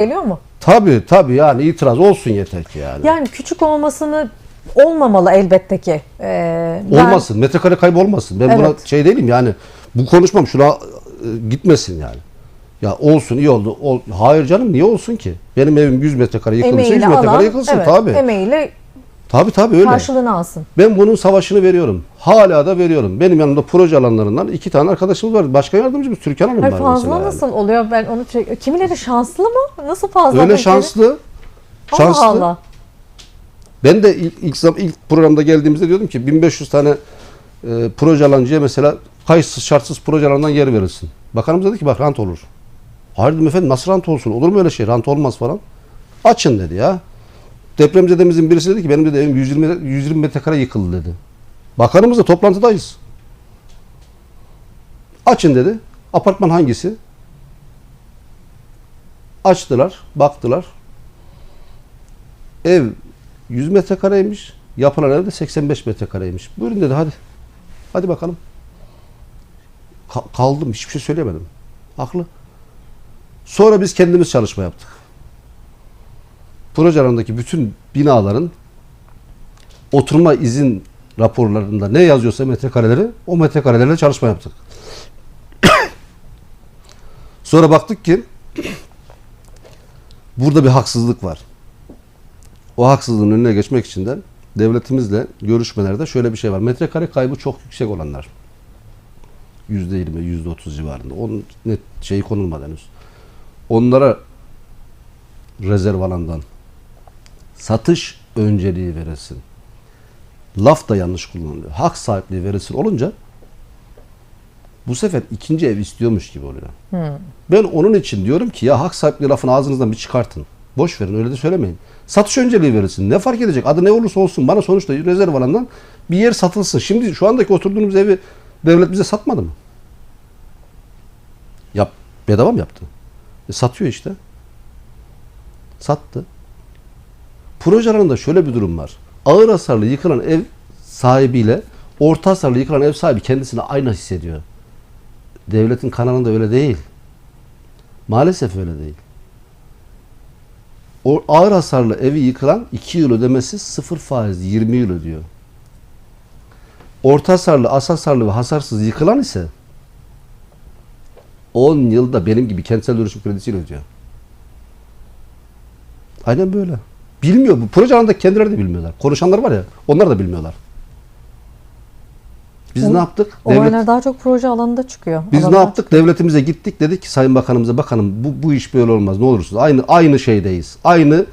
geliyor mu? Tabii tabii yani itiraz olsun yeter ki yani. Yani küçük olmasını olmamalı elbette ki. Ee, ben- Olmasın. Metrekare kaybı olmasın. Ben buna Evet. şey değilim yani. Bu konuşmam şuna e, gitmesin yani. Ya olsun iyi oldu. Ol, hayır canım niye olsun ki? Benim evim 100 metrekare yıkılmışsa 100 Emeğiyle metrekare alan, yıkılsın evet, tabii. emeğiyle Tabii tabii öyle. karşılığını alsın. Ben bunun savaşını veriyorum. Hala da veriyorum. Benim yanımda proje alanlarından iki tane arkadaşımız var. Başka yardımcımız Türkan Hanım var fazla mesela. yani. nasıl oluyor? Ben onu çek- kimileri şanslı mı? Nasıl fazla? Öyle peki? şanslı. Allah Şanslı. Allah. Ben de ilk, ilk, zam- ilk programda geldiğimizde diyordum ki 1500 tane e, proje alancıya mesela kayıtsız şartsız proje alanından yer verilsin. Bakanımız dedi ki bak rant olur. Hayır dedim efendim nasıl rant olsun? Olur mu öyle şey? Rant olmaz falan. Açın dedi ya. Depremzedemizin birisi dedi ki benim dedi evim 120, 120 metrekare yıkıldı dedi. Bakanımızla toplantıdayız. Açın dedi. Apartman hangisi? Açtılar, baktılar. Ev 100 metrekareymiş. Yapılan ev de 85 metrekareymiş. Buyurun dedi hadi. Hadi bakalım. Ka- kaldım. Hiçbir şey söyleyemedim. Haklı. Sonra biz kendimiz çalışma yaptık. Proje alanındaki bütün binaların oturma izin raporlarında ne yazıyorsa metrekareleri o metrekarelerle çalışma yaptık. Sonra baktık ki burada bir haksızlık var. O haksızlığın önüne geçmek için de devletimizle görüşmelerde şöyle bir şey var. Metrekare kaybı çok yüksek olanlar. Yüzde yirmi, yüzde otuz civarında. Onun net şeyi konulmadı henüz. Onlara rezerv alandan satış önceliği verilsin. Laf da yanlış kullanılıyor. Hak sahipliği verilsin olunca bu sefer ikinci ev istiyormuş gibi oluyor. Ben onun için diyorum ki ya hak sahipliği lafını ağzınızdan bir çıkartın. Boş verin öyle de söylemeyin. Satış önceliği verilsin. Ne fark edecek? Adı ne olursa olsun bana sonuçta rezerv alandan bir yer satılsın. Şimdi şu andaki oturduğumuz evi devlet bize satmadı mı? Yap, bedava mı yaptı? E, satıyor işte. Sattı. Proje alanında şöyle bir durum var. Ağır hasarlı yıkılan ev sahibiyle orta hasarlı yıkılan ev sahibi kendisini aynı hissediyor. Devletin kanalında öyle değil. Maalesef öyle değil. O ağır hasarlı evi yıkılan 2 yıl ödemesi 0 faiz 20 yıl ödüyor. Orta hasarlı, az hasarlı ve hasarsız yıkılan ise 10 yılda benim gibi kentsel dönüşüm kredisiyle ödüyor. Aynen böyle. Bilmiyor bu. Proje alanında kendileri de bilmiyorlar. Konuşanlar var ya onlar da bilmiyorlar. Biz O- ne yaptık? Olaylar daha çok proje alanında çıkıyor. Biz ne Alanlar yaptık? Devletimize gittik dedik ki Sayın Bakanımıza bakanım bu, bu iş böyle olmaz ne olursunuz. Aynı aynı şeydeyiz. Aynı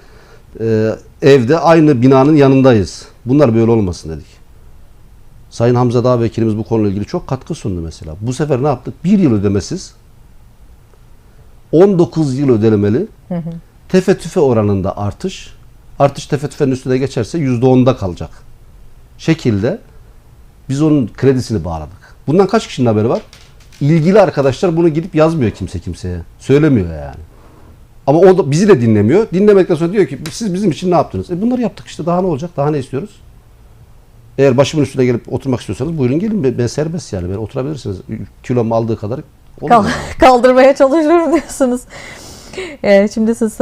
e, evde aynı binanın yanındayız. Bunlar böyle olmasın dedik. Sayın Hamza Dağ vekilimiz bu konuyla ilgili çok katkı sundu mesela. Bu sefer ne yaptık? Bir yıl ödemesiz 19 yıl ödelemeli tefe tüfe oranında artış artış tefe tüfenin üstüne geçerse %10'da kalacak şekilde biz onun kredisini bağladık. Bundan kaç kişinin haberi var? İlgili arkadaşlar bunu gidip yazmıyor kimse kimseye. Söylemiyor yani. Ama o da bizi de dinlemiyor. Dinlemekten sonra diyor ki siz bizim için ne yaptınız? E bunları yaptık işte daha ne olacak? Daha ne istiyoruz? Eğer başımın üstüne gelip oturmak istiyorsanız buyurun gelin. Ben, ben serbest yani. Ben oturabilirsiniz. Kilom aldığı kadar. Kal- kaldırmaya çalışıyorum diyorsunuz. Ee, şimdi siz